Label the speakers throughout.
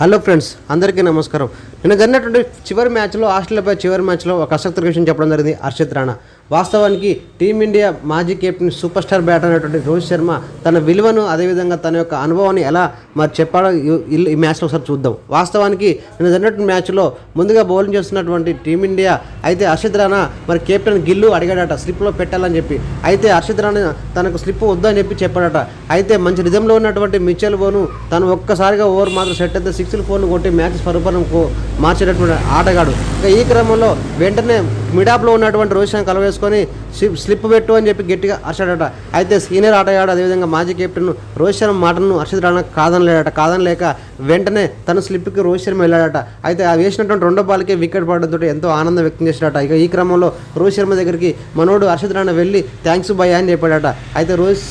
Speaker 1: Hello friends అందరికీ నమస్కారం. నేను జరిగినటువంటి చివరి మ్యాచ్లో ఆస్ట్రేలియాపై చివరి మ్యాచ్లో ఒక ఆసక్తికర విషయం చెప్పడం జరిగింది హర్షిత్ రాణా. వాస్తవానికి టీమిండియా మాజీ కెప్టెన్ సూపర్ స్టార్ బ్యాటర్ అయినటువంటి రోహిత్ శర్మ తన విలువను అదేవిధంగా తన యొక్క అనుభవాన్ని ఎలా మరి చెప్పాడో ఈ- మ్యాచ్లో ఒకసారి చూద్దాం. వాస్తవానికి నేను జరిగినటువంటి మ్యాచ్లో ముందుగా బౌలింగ్ చేస్తున్నటువంటి టీమిండియా అయితే హర్షిత్ రాణా మరి కెప్టెన్ గిల్లు అడిగాడట స్లిప్లో పెట్టాలని చెప్పి. అయితే హర్షిత్ రాణా తనకు స్లిప్ వద్దని చెప్పి చెప్పాడట. అయితే మంచి రిజంలో ఉన్నటువంటి మిచెల్ బోను తను ఒక్కసారిగా ఓవర్ మాత్రం సెట్ అయితే సిక్స్లు ఫోర్లు కొట్టి మ్యాచ్ స్వరూపంకు మార్చేటటువంటి ఆటగాడు. ఇక ఈ క్రమంలో వెంటనే మిడాప్లో ఉన్నటువంటి రోహిత్ శర్మ తీసుకొని స్లిప్ స్లిప్ పెట్టు అని చెప్పి గట్టిగా అరిచాడట. అయితే సీనియర్ ఆటగాడు అదేవిధంగా మాజీ కెప్టెన్ రోహిత్ శర్మ మాటను హర్షిత్ రాణా కాదనలేడట. కాదనలేక వెంటనే తన స్లిప్కి రోహిత్ శర్మ వెళ్ళాడట. అయితే ఆ వేసినటువంటి రెండో బాల్కే వికెట్ పడడంతో ఎంతో ఆనందం వ్యక్తం చేశాడట. ఇక ఈ క్రమంలో రోహిత్ శర్మ దగ్గరికి మనోడు హర్షిత్ రాణా వెళ్ళి థ్యాంక్స్ భయ అని చెప్పాడట. అయితే రోహిత్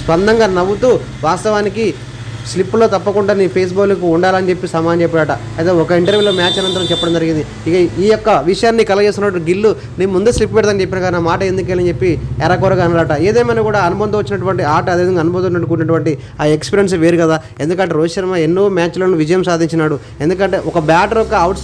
Speaker 1: స్పందంగా నవ్వుతూ వాస్తవానికి స్లిప్లో తప్పకుండా నీ ఫేస్ బౌలింగ్ ఉండాలని చెప్పి సమాన్ చెప్పాడట. అయితే ఒక ఇంటర్వ్యూలో మ్యాచ్ అనంతరం చెప్పడం జరిగింది. ఇక ఈ యొక్క విషయాన్ని కలగేస్తున్నట్టు గిల్లు నేను ముందే స్లిప్ పెడతాను చెప్పిన కానీ నా మాట ఎందుకు వెళ్ళని చెప్పి ఎరకొరగా అన్నాడట. ఏదేమైనా కూడా అనుబంధం వచ్చినటువంటి ఆట అదేవిధంగా అనుబంధం ఉన్నటువంటి ఆ ఎక్స్పీరియన్స్ వేరు కదా. ఎందుకంటే రోహిత్ శర్మ ఎన్నో మ్యాచ్లను విజయం సాధించినాడు. ఎందుకంటే ఒక బ్యాటర్ ఒక అవుట్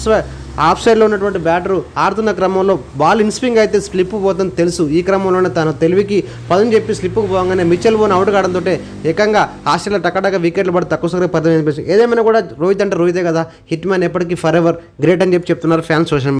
Speaker 1: ఆఫ్ సైడ్లో ఉన్నటువంటి బ్యాటరు ఆడుతున్న క్రమంలో బాల్ ఇన్స్వింగ్ అయితే స్లిప్ పోతుందని తెలుసు. ఈ క్రమంలోనే తన తెలివికి పదం చెప్పి స్లిప్కు పోగానే మిచ్చల్ బోన్ అవుట్ కావడంతో ఏకంగా ఆస్ట్రేలియా టక్కటక్క వికెట్లు పడి తక్కువ సగం పదం ఏదేమైనా కూడా రోహిత్ అంటే రోహితే కదా హిట్ మ్యాన్ ఎప్పటికీ ఫర్ ఎవర్ గ్రేట్ అని చెప్పి చెప్తున్నారు ఫ్యాన్స్ సోషల్